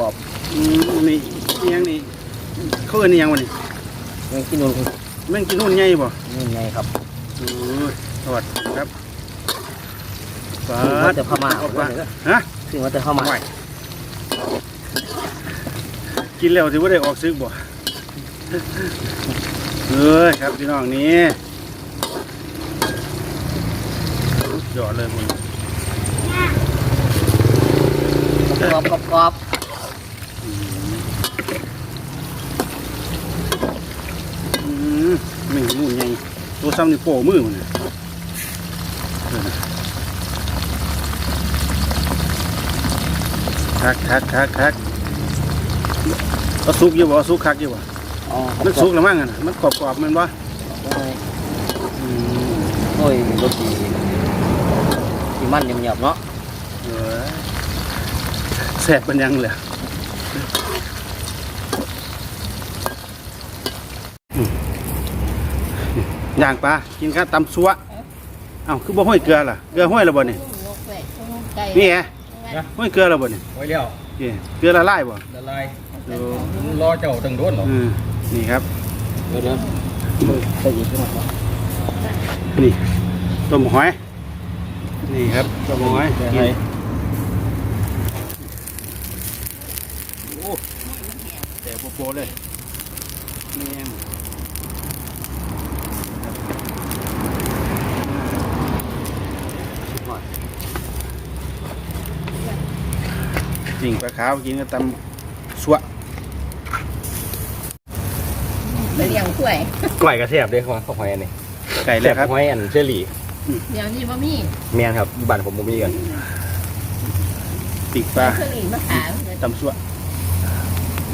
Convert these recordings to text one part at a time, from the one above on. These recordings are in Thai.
กรอบอืมนี่อิหยังนี่เขาเอิ้นอิหยังวะนี่ๆยังกินนู่นแม่งกินนู่นใหญ่บ่นี่ไงครับ โอ้ยสวัสดีครับปาซึ่งว่าดจะพม่า ออกมาฮะซึ่งว่าจะพม่าไม่กินแล้วถือว่าได้ออกซึกบ่เอ้ยครับพี่น้องนี่สุดยอดเลยมึง กรอบกรอบกรอบ อืมแม่งนู่นใหญ่ตัวซ้ำนี่โป้มือมันน่ะเออคักคักคักคักเอาสุกอยู่บ่เอาสุกคักอยู่บ่อ๋อมันสุกแล้วมั้งอะน่ะมันกรอบๆแมันบ่อืมโอ้ยรสดีที่มันเงียบๆเนาะเออแสบเป็นยังเลยอืม ย่างปลากินข้าวตำซัวเอ้าคือบ่ห้อยเกลือล่ะเกลือห้อยแล้วบ่นี่นกแหวกนกไก่นี่ไงห้อยเกลือแล้วบ่นี่ไว้แล้วนี่เกลือละลายบ่ละลายเออรอเจ้าตั้งโดนหรออืมนี่ครับเดี๋ยวเดี๋ยวใส่อีกหน่อยนี่ต้มหอย นี่ครับต้มหอยกินโอ้แต่โปรๆเลยแจริงปลาขาวกินก็ตำสวะไปเลี้ยงกล้วย กล้วยกระเทียบด้วยครับข้าวหอยอันนี้ไก่เลยครับหอยอันเชอรี่เดี๋ยวนี้บ่มีแมนครับอยู่บ้านผมบ่มีกันปีกปลาเครื่องอีกมาขายเดี๋ยวตำสวะ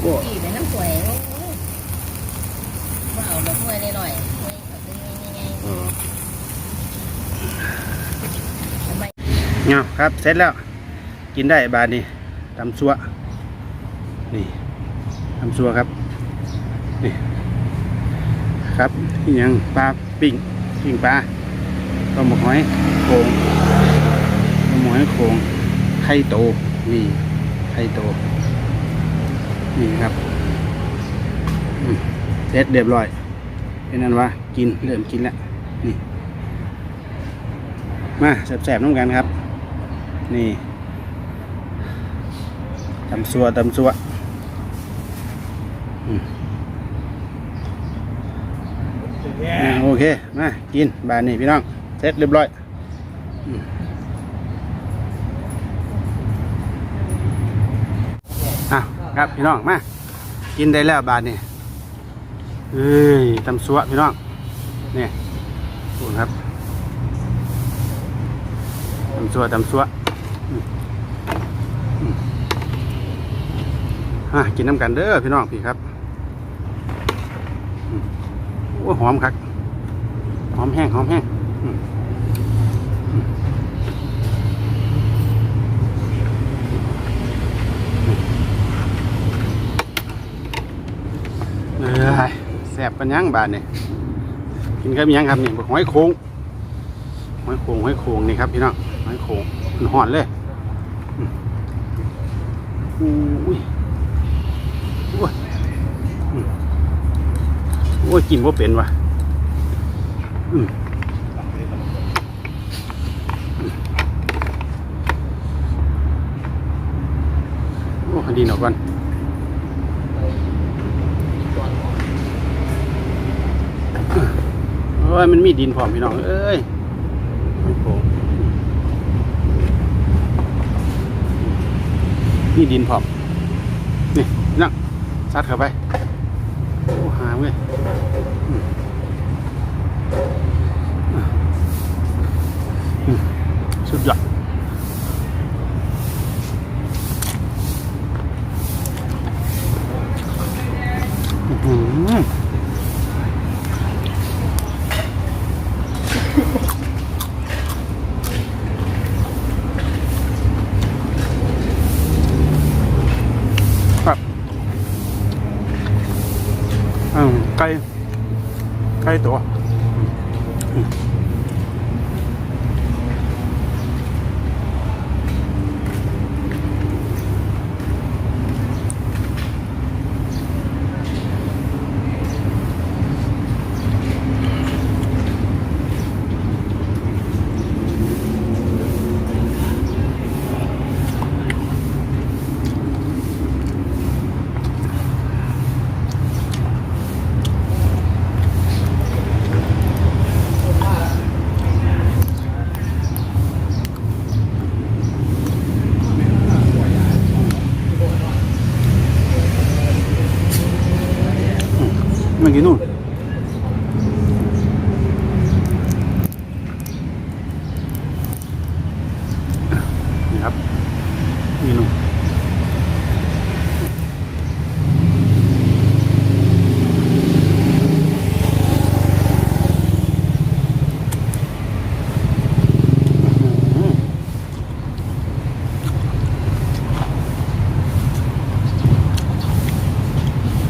โอ้ตีไปน้ำกล้วยโอ้โหมาเอาดอกกล้วยได้หน่อยกล้วยเอาไปง่ายอืมๆทำไม เนาะครับ เสร็จแล้ว กินได้บาทนี่ ตำซัวนี่ตำซัวครับนี่ครับนี่ยังปลาปิ้งปิ้งปลาต้มหมกหอยโขงต้มหมกหอยโขงไข่โตนี่ไข่โตนี่ครับเสร็จเรียบร้อยเป็นนั้นว่ากินเริ่มกินแล้วนี่มาแสบๆน้ำกันครับ นี่ ตำซัวตำซัวโอเค มากินบานนี่พี่น้อง เสร็จเรียบร้อยอะครับพี่น้องมากินได้แล้วบานนี่เอ้ยตำซัวพี่น้องนี่ขอบคุณครับตำซัวตำซัวอืมอืม อะกินน้ำกันเด้อพี่น้องพี่ครับโอ้หอมคักหอมแห้งหอมแห้งอืมอืมเอ้ยแซ่บกันยังบาดนี่ยกินกับยังครับนี่บักหอยโค้งหอยโขงหอยโขงนี่ครับพี่น้องหอยโขงมันห่อนเลยอุ้ย กินว่าเป็นวะอืมโอ้ดีหนอก่อนโอ้ยมันมีดินพร้อมพี่น้อง เอ้ยมีดินพร้อม นี่นั่งซัดเข้าไป โอ้หามเลย สุดยอดอืม อยู่นู่นนี่ครับอยู่นู่น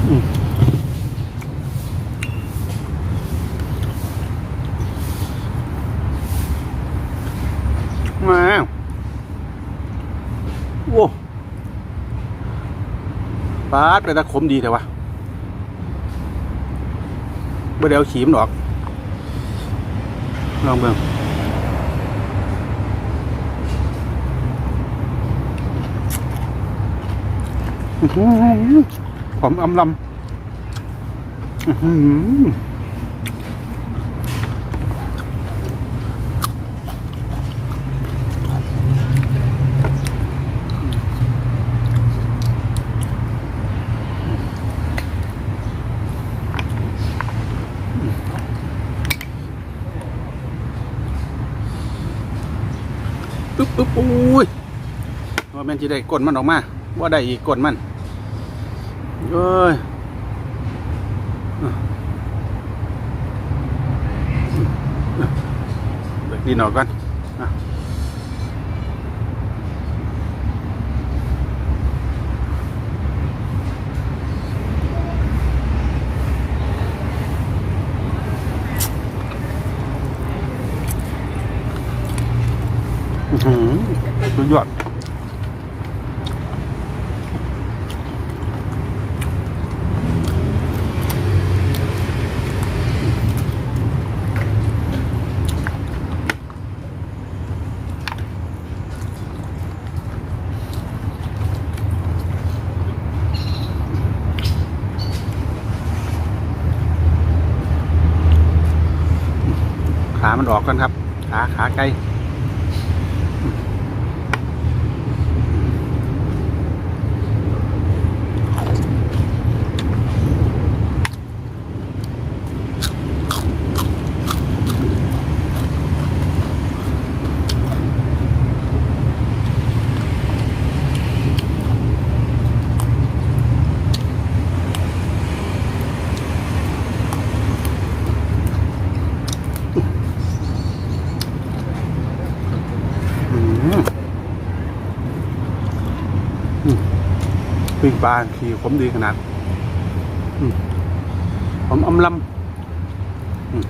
อืมมาโอ้ ปาดไปตะขมดีแต่วะบ่อเดี๋ยวขีมดอกลองเบิ่งอื้อหือหอมอำลำ ปึ๊บปึ๊บอุ้ยว่าแม่นจะได้กดมันออกมาว่าได้อีกกดมันเอ้ยดีหนออกก่อนอะอื้อหือสุดยอดขา มันออกกันครับ ขาขาไกล ปิ้งปลาขี่ผมดีขนาดผมอำลำอืม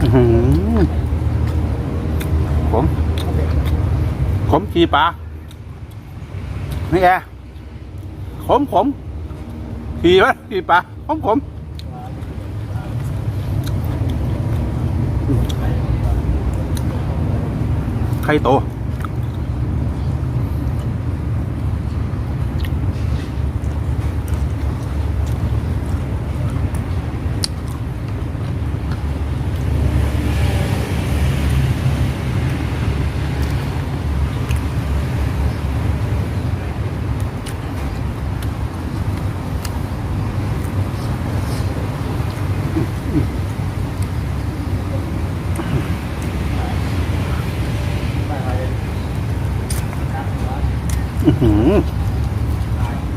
อื้อหือผมผมขี่ปลานี่แกขมขมขี่ปะขี่ปลาขมขม ไข่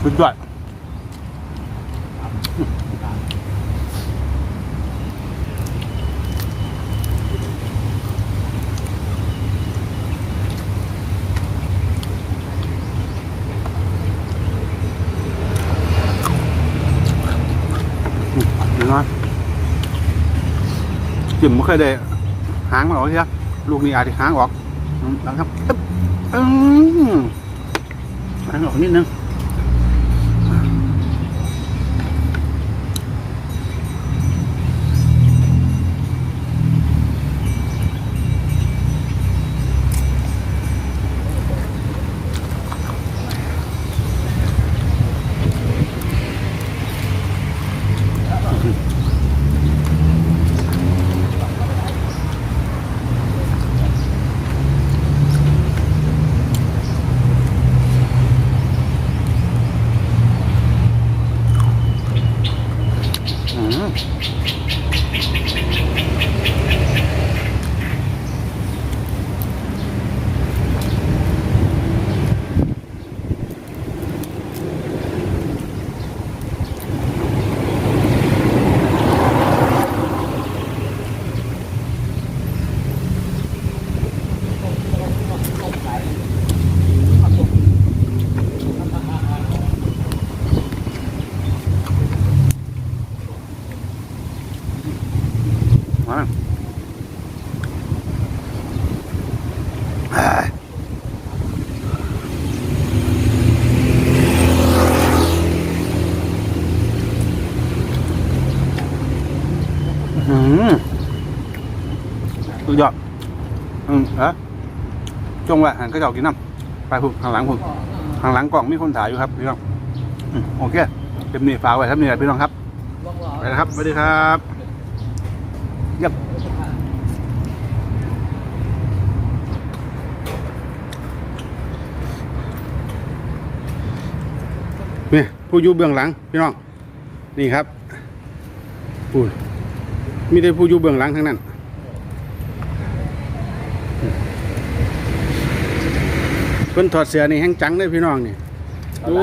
สุดยอดนไหมจิ้มไม่เคยได้หางมันออกใช่ไหมลูกนี้อาจจะหางออกอืมแล้วครับ อึ๊บอืมหางออกนิดนึง สุดยอดอืมเอะจงว่าหันก็เจ้ากินน้ำไปพุ่งข้างหลังพุ่งข้างหลังกล่องมีคนถ่ายอยู่ครับพี่น้องอืมโอเคเต็มนี่ฝากไว้ครับนี่แหละพี่น้องครับไปนะครับสวัสดีครับเยับนี่ผู้อยู่เบื้องหลังพี่น้องนี่ครับปูนมีแต่ผู้อยู่เบื้องหลังทั้งนั้น เพิ่นถอดเสื้อนี่แห้งจังเลยพี่น้องนี่โอ้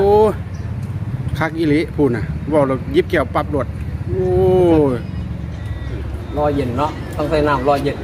คักอีหลิพูดนะบอกเรายิบเกี่ยวปรับรถโอ้ยรอเย็นเนาะต้องใส่น้ำรอเย็น